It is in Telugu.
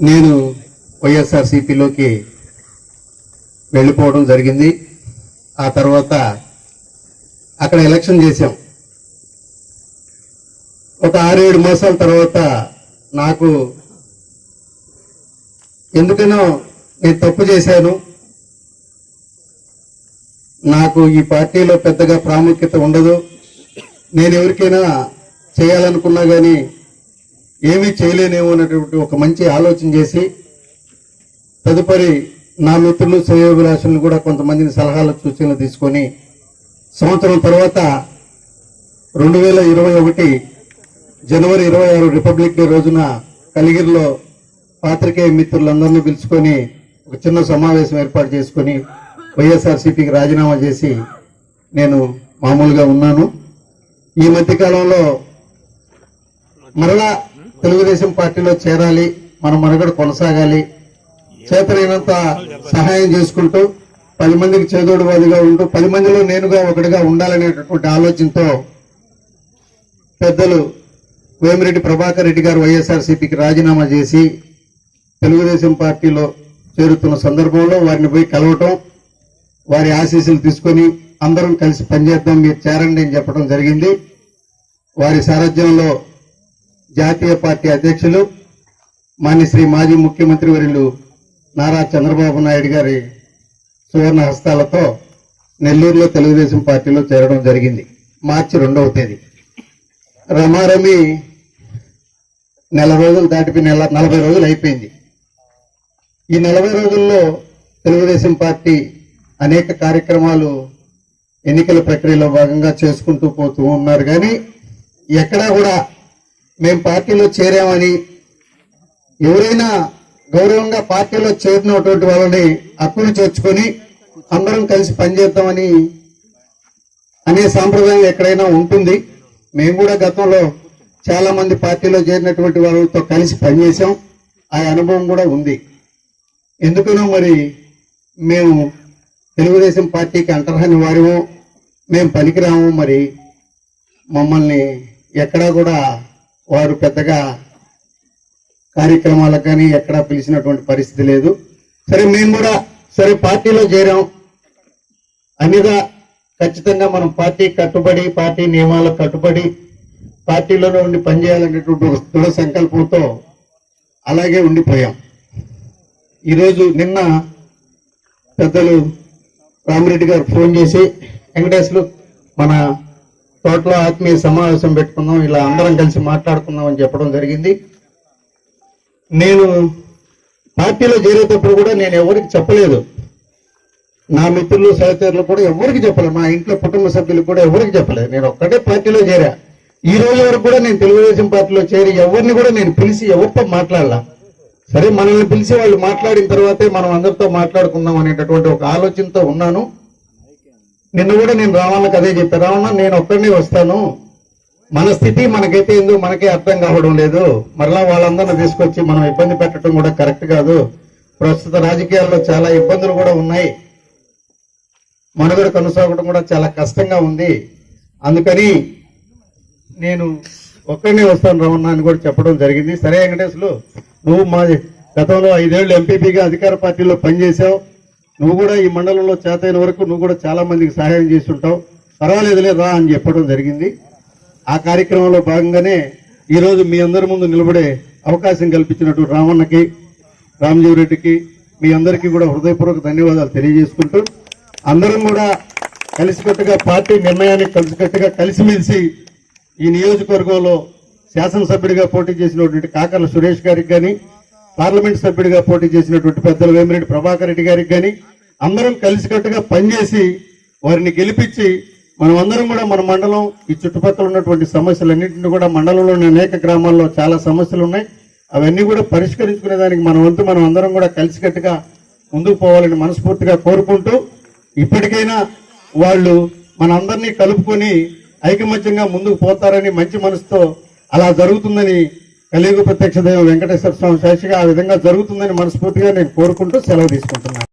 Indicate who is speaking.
Speaker 1: నేను వైఎస్ఆర్సిపిలోకి వెళ్ళిపోవడం జరిగింది. ఆ తర్వాత అక్కడ ఎలక్షన్ చేశాం. ఒక ఆరేడు మాసాల తర్వాత నాకు ఎందుకనో నేను తప్పు చేశాను. నాకు ఈ పార్టీలో పెద్దగా ప్రాముఖ్యత ఉండదు. నేను ఎవరికైనా చేయాలనుకున్నా కానీ ఏమీ చేయలేనేమో అనేటువంటి ఒక మంచి ఆలోచన చేసి తదుపరి నా మిత్రులు శ్రేయోభిలాషులను కూడా కొంతమందిని సలహాలు సూచనలు తీసుకొని సంవత్సరం తర్వాత రెండు వేల ఇరవై ఒకటి జనవరి ఇరవై ఆరు రిపబ్లిక్ డే రోజున కలిగిరిలో పాత్రికేయ మిత్రులందరినీ పిలుచుకొని ఒక చిన్న సమావేశం ఏర్పాటు చేసుకొని వైఎస్ఆర్సీపీకి రాజీనామా చేసి నేను మామూలుగా ఉన్నాను. ఈ మధ్యకాలంలో మరలా తెలుగుదేశం పార్టీలో చేరాలి మన మనుగడ కొనసాగాలి. చేతనైనంత సహాయం చేసుకుంటూ పది మందికి చేదోడువాదిగా ఉంటూ పది మందిలో నేనుగా ఒకటిగా ఉండాలనేటటువంటి ఆలోచనతో పెద్దలు వేమిరెడ్డి ప్రభాకర్ రెడ్డి గారు వైఎస్ఆర్సీపీకి రాజీనామా చేసి తెలుగుదేశం పార్టీలో చేరుతున్న సందర్భంలో వారిని పోయి కలవటం వారి ఆశీస్సులు తీసుకొని అందరం కలిసి పనిచేద్దాం మీరు చేరండి అని చెప్పడం జరిగింది. వారి సారథ్యంలో జాతీయ పార్టీ అధ్యక్షులు మాన్య శ్రీ మాజీ ముఖ్యమంత్రి వర్యులు నారా చంద్రబాబు నాయుడు గారి సువర్ణ హస్తాలతో నెల్లూరులో తెలుగుదేశం పార్టీలో చేరడం జరిగింది. మార్చి రెండవ తేదీ. రమారమి నెల రోజులు దాటిపోయి నెల నలభై రోజులు అయిపోయింది. ఈ నలభై రోజుల్లో తెలుగుదేశం పార్టీ అనేక కార్యక్రమాలు ఎన్నికల ప్రక్రియలో భాగంగా చేసుకుంటూ పోతూ ఉన్నారు. కానీ ఎక్కడా కూడా మేము పార్టీలో చేరామని ఎవరైనా గౌరవంగా పార్టీలో చేరినటువంటి వాళ్ళని అప్పులు చేర్చుకొని అందరం కలిసి పనిచేద్దామని అనే సాంప్రదాయం ఎక్కడైనా ఉంటుంది. మేము కూడా గతంలో చాలా మంది పార్టీలో చేరినటువంటి వాళ్ళతో కలిసి పనిచేసాం ఆ అనుభవం కూడా ఉంది. ఎందుకనో మరి మేము తెలుగుదేశం పార్టీకి అంటరాని వారిము. మేము పనికిరాము మరి. మమ్మల్ని ఎక్కడా కూడా వారు పెద్దగా కార్యక్రమాలకు కానీ ఎక్కడా పిలిచినటువంటి పరిస్థితి లేదు. సరే మేము కూడా సరే పార్టీలో చేరాం. అన్నిగా ఖచ్చితంగా మనం పార్టీ కట్టుబడి పార్టీ నియమాలకు కట్టుబడి పార్టీలోనే ఉండి పనిచేయాలనేటువంటి దృఢ సంకల్పంతో అలాగే ఉండిపోయాం. ఈరోజు నిన్న పెద్దలు రామిరెడ్డి గారు ఫోన్ చేసి వెంకటేశ్వరు మన తోటలో ఆత్మీయ సమావేశం పెట్టుకుందాం ఇలా అందరం కలిసి మాట్లాడుకుందాం అని చెప్పడం జరిగింది. నేను పార్టీలో చేరేటప్పుడు కూడా నేను ఎవరికి చెప్పలేదు. నా మిత్రులు సహచరులు కూడా ఎవరికి చెప్పలేదు. మా ఇంట్లో కుటుంబ సభ్యులు కూడా ఎవరికి చెప్పలేదు. నేను ఒక్కటే పార్టీలో చేరా. ఈ రోజు వరకు కూడా నేను తెలుగుదేశం పార్టీలో చేరి ఎవరిని కూడా నేను పిలిచి ఎవరితో మాట్లాడలా. సరే మనల్ని పిలిచి వాళ్ళు మాట్లాడిన తర్వాతే మనం అందరితో మాట్లాడుకుందాం అనేటటువంటి ఒక ఆలోచనతో ఉన్నాను. నిన్న కూడా నేను రావాలకు అదే చెప్పాను రావణ నేను ఒక్కడిని వస్తాను. మన స్థితి మనకైతే ఎందుకు మనకే అర్థం కావడం లేదు. మరలా వాళ్ళందరిని తీసుకొచ్చి మనం ఇబ్బంది పెట్టడం కూడా కరెక్ట్ కాదు. ప్రస్తుత రాజకీయాల్లో చాలా ఇబ్బందులు కూడా ఉన్నాయి. మనుగడ కొనసాగడం కూడా చాలా కష్టంగా ఉంది. అందుకని నేను ఒక్కడినే వస్తాను రమణ అని కూడా చెప్పడం జరిగింది. సరే వెంకటేశ్వరు నువ్వు మా గతంలో ఐదేళ్ళు ఎంపీపీగా అధికార పార్టీలో పనిచేసావు నువ్వు కూడా ఈ మండలంలో చేతైన వరకు నువ్వు కూడా చాలా మందికి సహాయం చేస్తుంటావు. పర్వాలేదులే రా అని చెప్పడం జరిగింది. ఆ కార్యక్రమంలో భాగంగానే ఈరోజు మీ అందరి ముందు నిలబడే అవకాశం కల్పించినట్టు రామన్నకి రామజీవరెడ్డికి మీ అందరికీ కూడా హృదయపూర్వక ధన్యవాదాలు తెలియజేసుకుంటూ అందరం కూడా కలిసికట్టుగా పార్టీ నిర్ణయానికి కలిసికట్టుగా కలిసిమెలిసి ఈ నియోజకవర్గంలో శాసనసభ్యుడిగా పోటీ చేసినటువంటి కాకర్ల సురేష్ గారికి కానీ పార్లమెంట్ సభ్యుడిగా పోటీ చేసినటువంటి పెద్దలు వేమిరెడ్డి ప్రభాకర్ రెడ్డి గారికి కానీ అందరం కలిసికట్టుగా పనిచేసి వారిని గెలిపించి మనం అందరం కూడా మన మండలం ఈ చుట్టుపక్కల ఉన్నటువంటి సమస్యలన్నింటినీ కూడా మండలంలోని అనేక గ్రామాల్లో చాలా సమస్యలు ఉన్నాయి. అవన్నీ కూడా పరిష్కరించుకునే దానికి మన వంతు మనం అందరం కూడా కలిసికట్టుగా ముందుకు పోవాలని మనస్ఫూర్తిగా కోరుకుంటూ ఇప్పటికైనా వాళ్ళు మనందరినీ కలుపుకొని ఐకమత్యంగా ముందుకు పోతారని మంచి మనసుతో అలా జరుగుతుందని కలియుగ ప్రత్యక్ష దైవం వెంకటేశ్వర స్వామి సాక్షిగా ఆ విధంగా జరుగుతుందని మనస్ఫూర్తిగా నేను కోరుకుంటూ సెలవు తీసుకుంటున్నాను.